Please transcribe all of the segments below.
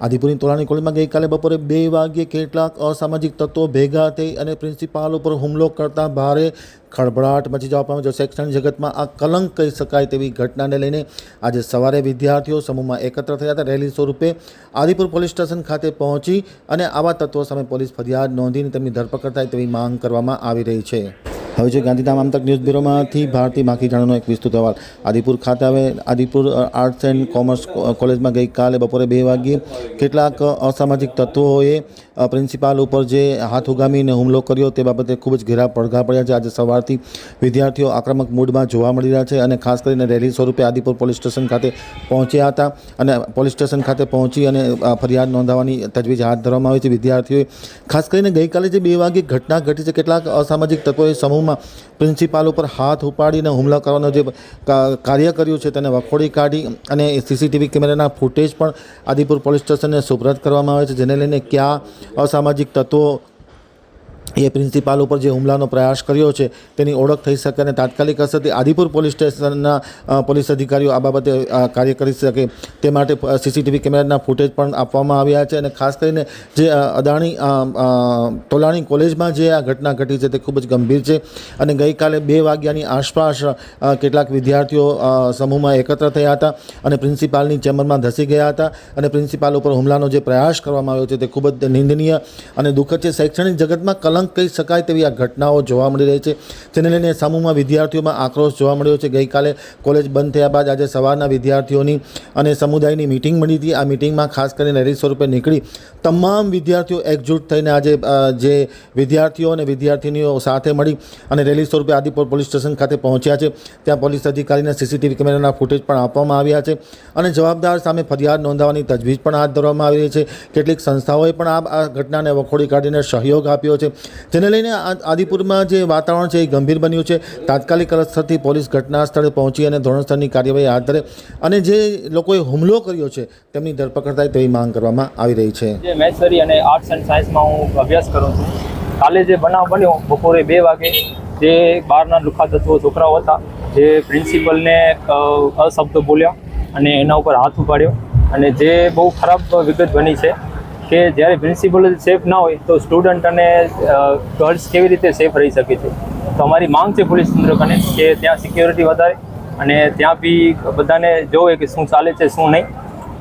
આદિપુરની તોલાણી કોલેજમાં ગઈકાલે બપોરે બે વાગ્યે કેટલાક અસામાજિક તત્વો ભેગા થઈ અને પ્રિન્સિપાલ ઉપર હુમલો કરતા ભારે ખળભળાટ મચી જવા પામ્યો. શૈક્ષણિક જગતમાં આ કલંક કહી શકાય તેવી ઘટનાને લઈને આજે સવારે વિદ્યાર્થીઓ સમૂહમાં એકત્ર થયા હતા. રેલી સ્વરૂપે આદિપુર પોલીસ સ્ટેશન ખાતે પહોંચી અને આવા તત્વો સામે પોલીસ ફરિયાદ નોંધીને તેમની ધરપકડ થાય તેવી માંગ કરવામાં આવી રહી છે. હવે છે ગાંધીધામ આમતક ન્યૂઝ બ્યુરોમાંથી ભારતી માખીજાણાનો એક વિસ્તૃત અહેવાલ. આદિપુર ખાતે આવે આદિપુર આર્ટ્સ એન્ડ કોમર્સ કોલેજમાં ગઈકાલે બપોરે બે વાગ્યે કેટલાક અસામાજિક તત્વોએ પ્રિન્સિપાલ ઉપર જે હાથ ઉગામીને હુમલો કર્યો તે બાબતે ખૂબ જ ઘેરા પડઘા પડ્યા છે. આજે સવારથી વિદ્યાર્થીઓ આક્રમક મૂડમાં જોવા મળી રહ્યા છે અને ખાસ કરીને રેલી સ્વરૂપે આદિપુર પોલીસ સ્ટેશન ખાતે પહોંચ્યા હતા અને પોલીસ સ્ટેશન ખાતે પહોંચી અને ફરિયાદ નોંધાવવાની તજવીજ હાથ ધરવામાં આવી છે. વિદ્યાર્થીઓએ ખાસ કરીને ગઈકાલે જે બે વાગે ઘટના ઘટી છે, કેટલાક અસામાજિક તત્વોએ સમૂહમાં પ્રિન્સિપાલ ઉપર હાથ ઉપાડીને હુમલા કરવાનો જે કાર્ય કર્યું છે તેને વખોડી કાઢી અને સીસીટીવી કેમેરાના ફૂટેજ પણ આદિપુર પોલીસ સ્ટેશનને સુપ્રત કરવામાં આવે છે, જેને લઈને કયા અસામાજિક તત્વો એ પ્રિન્સિપાલ ઉપર જે હુમલાનો પ્રયાસ કર્યો છે, તેની ઓળખ થઈ શકે અને તાત્કાલિક અસરથી આદિપુર પોલીસ સ્ટેશનના પોલીસ અધિકારીઓ આ બાબતે કાર્ય કરી શકે તે માટે સીસીટીવી કેમેરાના ફૂટેજ પણ આપવામાં આવ્યા છે અને ખાસ કરીને જે અદાણી તોલાણી કોલેજમાં જે આ ઘટના ઘટી છે તે ખૂબ જ ગંભીર છે અને ગઈકાલે બે વાગ્યાની આસપાસ કેટલાક વિદ્યાર્થીઓ સમૂહમાં એકત્ર થયા હતા અને પ્રિન્સિપાલની ચેમ્બરમાં ધસી ગયા હતા અને પ્રિન્સિપાલ ઉપર હુમલાનો જે પ્રયાસ કરવામાં આવ્યો છે તે ખૂબ જ નિંદનીય અને દુઃખદ છે. શૈક્ષણિક જગતમાં કલંક કહી શકાય તેવી આ ઘટનાઓ જોવા મળી રહી છે. જેને લઈને સમૂહમાં વિદ્યાર્થીઓમાં આક્રોશ જોવા મળ્યો છે. ગઈકાલે કોલેજ બંધ થયા બાદ આજે સવારના વિદ્યાર્થીઓની અને સમુદાયની મિટિંગ મળી હતી. આ મિટિંગમાં ખાસ કરીને રેલી સ્વરૂપે નીકળી તમામ વિદ્યાર્થીઓ એકજૂટ થઈને આજે જે વિદ્યાર્થીઓ અને વિદ્યાર્થીનીઓ સાથે મળી અને રેલી સ્વરૂપે આદિપુર પોલીસ સ્ટેશન ખાતે પહોંચ્યા છે. ત્યાં પોલીસ અધિકારીને સીસીટીવી કેમેરાના ફૂટેજ પણ આપવામાં આવ્યા છે અને જવાબદાર સામે ફરિયાદ નોંધાવવાની તજવીજ પણ હાથ ધરવામાં આવી રહી છે. કેટલીક સંસ્થાઓએ પણ આ ઘટનાને વખોડી કાઢીને સહયોગ આપ્યો છે. જેને લઈને આદિપુરમાં જે વાતાવરણ છે એ ગંભીર બન્યું છે. તાત્કાલિક અસરથી પોલીસ ઘટના સ્થળે પહોંચી અને ધોરણસ્થળની કાર્યવાહી હાથ ધરે અને જે લોકોએ હુમલો કર્યો છે તેમની ધરપકડ થાય તેવી માંગ કરવામાં આવી રહી છે. જે અને આર્ટ્સ એન્ડ સાયન્સમાં હું અભ્યાસ કરું છું. કાલે જે બનાવ બન્યો બપોરે બે વાગે, જે બહારના લુખા તત્વો છોકરાઓ હતા, જે પ્રિન્સિપલને અશબ્દો બોલ્યા અને એના ઉપર હાથ ઉપાડ્યો અને જે બહુ ખરાબ વિગત બની છે કે જ્યારે પ્રિન્સિપલ સેફ ના હોય તો સ્ટુડન્ટ અને ગર્લ્સ કેવી રીતે સેફ રહી શકે છે? તો અમારી માંગ છે પોલીસ તંત્ર કને કે ત્યાં સિક્યોરિટી વધારે અને ત્યાં બી બધાને જોવે કે શું ચાલે છે શું નહીં.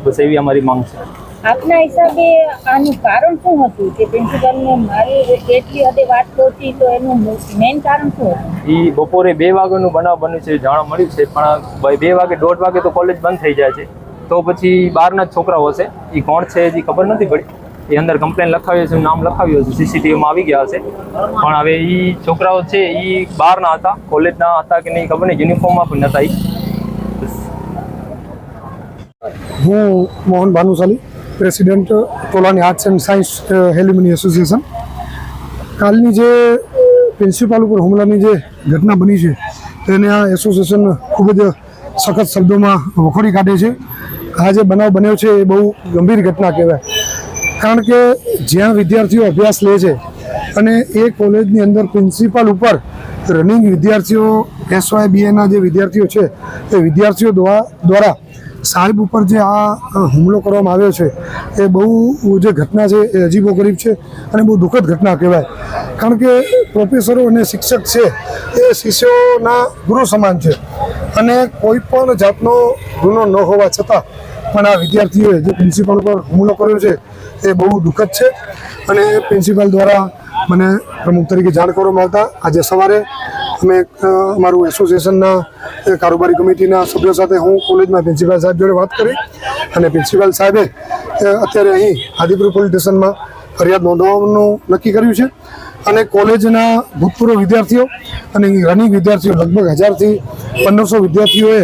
બસ એવી અમારી માંગ છે. આપના હિસાબે આનું કારણ શું હતું કે પ્રિન્સિપલને મારી એટલી હદે વાત પહોંચી તો એનું મેઇન કારણ શું હતું? એ બપોરે બે વાગ્યાનું બનાવ બન્યું છે જાણવા મળ્યું છે પણ ભાઈ બે વાગે દોઢ વાગે તો કોલેજ બંધ થઈ જાય છે. તો પછી બહારના છોકરાઓ હશે. એ કોણ છે હજી ખબર નથી પડી. એ અંદર કમ્પ્લેન લખાવ્યો છે, નામ લખાવ્યું છે સીસીટીવીમાં આવી ગયા છે પણ હવે એ છોકરાઓ છે એ બહારના હતા કોલેજના હતા કે નહીં ખબર નહીં યુનિફોર્મમાં પણ નહોતા એ હું Mohan Bhanushali president Tolani arts and science alumni association કાલની જે પ્રિન્સિપાલ ઉપર હુમલાની જે ઘટના બની છે, તેને આ એસોસિએશન ખૂબ જ સખત શબ્દોમાં વખોડી કાઢે છે. આ જે બનાવ બન્યો છે, એ બહુ ગંભીર ઘટના કહેવાય. કારણ કે જ્યાં વિદ્યાર્થીઓ અભ્યાસ લે છે અને એ કોલેજની અંદર પ્રિન્સિપાલ ઉપર રનિંગ વિદ્યાર્થીઓ એસવાય બીએના જે વિદ્યાર્થીઓ છે, એ વિદ્યાર્થીઓ દ્વારા સાહેબ ઉપર જે આ હુમલો કરવામાં આવ્યો છે, એ બહુ જે ઘટના છે એ અજીબો ગરીબ છે અને બહુ દુઃખદ ઘટના કહેવાય. કારણ કે પ્રોફેસરો અને શિક્ષક છે, એ શિષ્યોના ગુરુ સમાન છે અને કોઈ પણ જાતનો ગુનો ન હોવા છતાં પણ આ વિદ્યાર્થીઓએ જે પ્રિન્સિપાલ ઉપર હુમલો કર્યો છે, એ બહુ દુઃખદ છે. અને પ્રિન્સિપાલ દ્વારા મને પ્રમુખ તરીકે જાણ કરવામાં આવતા આજે સવારે અમે અમારું એસોસિએશનના કારોબારી કમિટીના સભ્યો સાથે હું કોલેજમાં પ્રિન્સિપાલ સાહેબ જોડે વાત કરી અને પ્રિન્સિપાલ સાહેબે અત્યારે અહીં આદિપુર પોલીસ સ્ટેશનમાં ફરિયાદ નોંધવાનું નક્કી કર્યું છે. અને કોલેજના ભૂતપૂર્વ વિદ્યાર્થીઓ અને રનિંગ વિદ્યાર્થીઓ લગભગ હજારથી પંદરસો વિદ્યાર્થીઓએ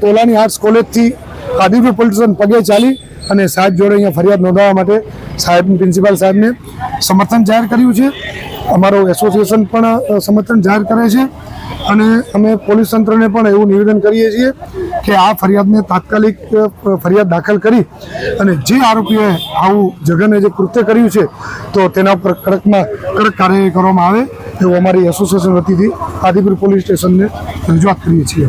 તોલાની આર્ટ્સ કોલેજથી આદિપુર પોલીસ સ્ટેશન પગે ચાલી અને સાહેબ જોડે અહીંયા ફરિયાદ નોંધાવવા માટે સાહેબ પ્રિન્સિપાલ સાહેબને સમર્થન જાહેર કર્યું છે. અમારું એસોસિએશન પણ સમર્થન જાહેર કરે છે અને અમે પોલીસ તંત્રને પણ એવું નિવેદન કરીએ છીએ કે આ ફરિયાદને તાત્કાલિક ફરિયાદ દાખલ કરી અને જે આરોપીએ આવું જઘન્ય જે કૃત્ય કર્યું છે, તો તેના ઉપર કડકમાં કડક કાર્યવાહી કરવામાં આવે એવું અમારી એસોસિએશન વતીથી આદિપુર પોલીસ સ્ટેશનને રજૂઆત કરીએ છીએ